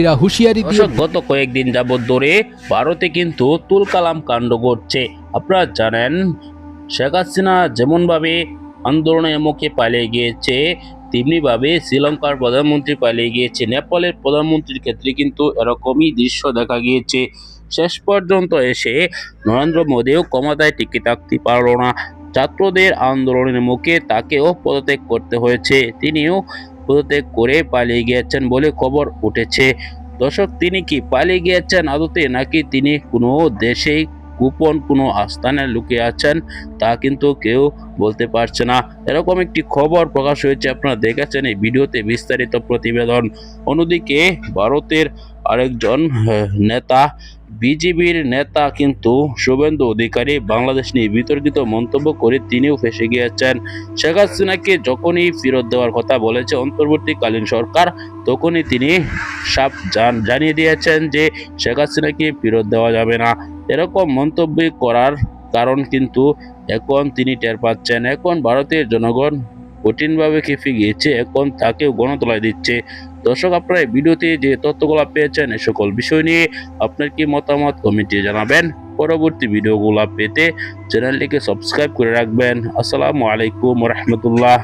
এরা হুঁশিয়ারি দিয়ে গত কয়েকদিন যাবৎ ধরে ভারতে কিন্তু তুলকালাম কাণ্ড ঘটছে। আপনারা জানেন, শেখ হাসিনা যেমনভাবে আন্দোলনের মুখে পালিয়ে গিয়েছে, তেমনিভাবে শ্রীলঙ্কার প্রধানমন্ত্রী পালিয়ে গিয়েছে। নেপালের প্রধানমন্ত্রীর ক্ষেত্রে কিন্তু এরকমই দৃশ্য দেখা গিয়েছে। শেষ পর্যন্ত এসে নরেন্দ্র মোদীও ক্ষমতায় টিকে থাকতে পারল না। ছাত্রদের আন্দোলনের মুখে তাকেও পদত্যাগ করতে হয়েছে। তিনিও পদত্যাগ করে পালিয়ে গিয়েছেন বলে খবর উঠেছে। দর্শক, তিনি কি পালিয়ে গিয়েছেন আদতে, নাকি তিনি কোনো দেশেই গোপন কোনো আস্থানে লুকিয়ে আছেন, তা কিন্তু কেউ বলতে পারছে না। এরকম একটি খবর প্রকাশ হয়েছে, আপনারা দেখেছেন এই ভিডিওতে বিস্তারিত প্রতিবেদন। অন্যদিকে, ভারতের আরেকজন নেতা বিজেপির নেতা কিন্তু শুভেন্দু অধিকারী বাংলাদেশ নিয়ে বিতর্কিত মন্তব্য করে তিনিও ফেসে গিয়েছেন। শেখ হাসিনাকে যখনই ফেরত দেওয়ার কথা বলেছে অন্তর্বর্তীকালীন সরকার, তখনই তিনি সাপ জান- জানিয়ে দিয়েছেন যে শেখ হাসিনাকে ফেরত দেওয়া যাবে না। এরকম মন্তব্য করার কারণ কিন্তু এখন তিনি টের পাচ্ছেন। এখন ভারতের জনগণ কঠিনভাবে খেপে গিয়েছে, এখন তাকেও গণতলায় দিচ্ছে। দর্শক, আপনারা এই ভিডিওতে যে তথ্যগুলো পেয়েছেন, এ সকল বিষয় নিয়ে আপনার কি মতামত কমেন্টে জানাবেন। পরবর্তী ভিডিওগুলো পেতে চ্যানেলটিকে সাবস্ক্রাইব করে রাখবেন। আসসালামু আলাইকুম রহমতুল্লাহ।